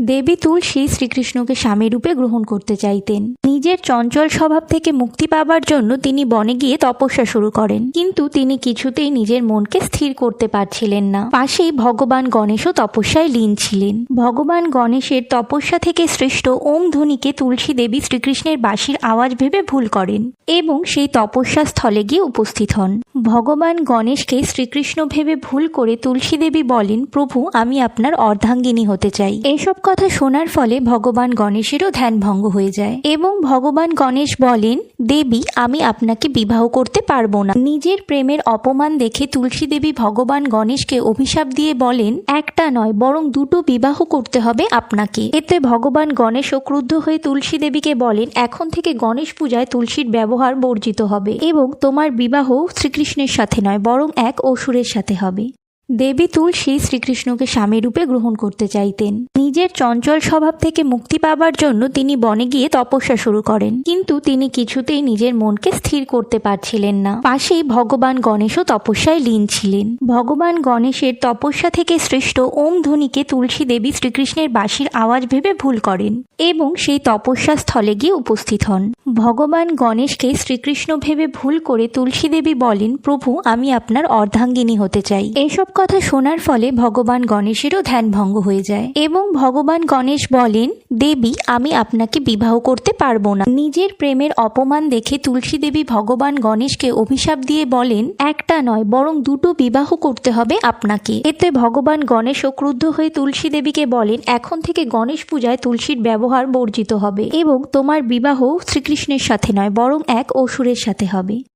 দেবী তুলসী শ্রীকৃষ্ণকে স্বামী রূপে গ্রহণ করতে চাইতেন। নিজের চঞ্চল স্বভাব থেকে মুক্তি পাবার জন্য তিনি বনে গিয়ে তপস্যা শুরু করেন। কিন্তু তিনি কিছুতেই নিজের মনকে স্থির করতে পারছিলেন না। পাশেই ভগবান গণেশও তপস্যায় লীন ছিলেন। ভগবান গণেশের তপস্যা থেকে সৃষ্ট ওম ধ্বনিকে তুলসী দেবী শ্রীকৃষ্ণের বাঁশির আওয়াজ ভেবে ভুল করেন এবং সেই তপস্যা স্থলে গিয়ে উপস্থিত হন। ভগবান গণেশকে শ্রীকৃষ্ণ ভেবে ভুল করে তুলসী দেবী বলেন, প্রভু, আমি আপনার অর্ধাঙ্গিনী হতে চাই। এসব কথা শোনার ফলে ভগবান গণেশেরও ধ্যান ভঙ্গ হয়ে যায়। এবং ভগবান গণেশ বলেন, দেবী, আমি আপনাকে বিবাহ করতে পারব না। নিজের প্রেমের অপমান দেখে তুলসী দেবী ভগবান গণেশকে অভিশাপ দিয়ে বলেন, একটা নয়, বরং দুটো বিবাহ করতে হবে আপনাকে। এতে ভগবান গণেশও ক্রুদ্ধ হয়ে তুলসী দেবীকে বলেন, এখন থেকে গণেশ পূজায় তুলসীর ব্যবহার বর্জিত হবে এবং তোমার বিবাহ শ্রীকৃষ্ণের সাথে নয়, বরং এক অসুরের সাথে হবে। দেবী তুলসী শ্রীকৃষ্ণকে স্বামী রূপে গ্রহণ করতে চাইতেন। নিজের চঞ্চল স্বভাব থেকে মুক্তি পাবার জন্য তিনি বনে গিয়ে তপস্যা শুরু করেন। কিন্তু তিনি কিছুতেই নিজের মনকে স্থির করতে পারছিলেন না। পাশেই ভগবান গণেশও তপস্যায় লীন ছিলেন। ভগবান গণেশের তপস্যা থেকে সৃষ্ট ওম ধ্বনিকে তুলসী দেবী শ্রীকৃষ্ণের বাঁশির আওয়াজ ভেবে ভুল করেন এবং সেই তপস্যা স্থলে গিয়ে উপস্থিত হন। ভগবান গণেশকে শ্রীকৃষ্ণ ভেবে ভুল করে তুলসী দেবী বলেন, প্রভু, আমি আপনার অর্ধাঙ্গিনী হতে চাই। এসব কথা শোনার ফলে ভগবান গণেশেরও ধ্যান ভঙ্গ হয়ে যায় এবং ভগবান গণেশ বলেন, দেবী, আমি আপনাকে বিবাহ করতে পারব না। নিজের প্রেমের অপমান দেখে তুলসী দেবী ভগবান গণেশকে অভিশাপ দিয়ে বলেন, একটা নয়, বরং দুটো বিবাহ করতে হবে আপনাকে। এতে ভগবান গণেশও ক্রুদ্ধ হয়ে তুলসী দেবীকে বলেন, এখন থেকে গণেশ পূজায় তুলসীর ব্যবহার বর্জিত হবে এবং তোমার বিবাহ শ্রীকৃষ্ণের সাথে নয়, বরং এক অসুরের সাথে হবে।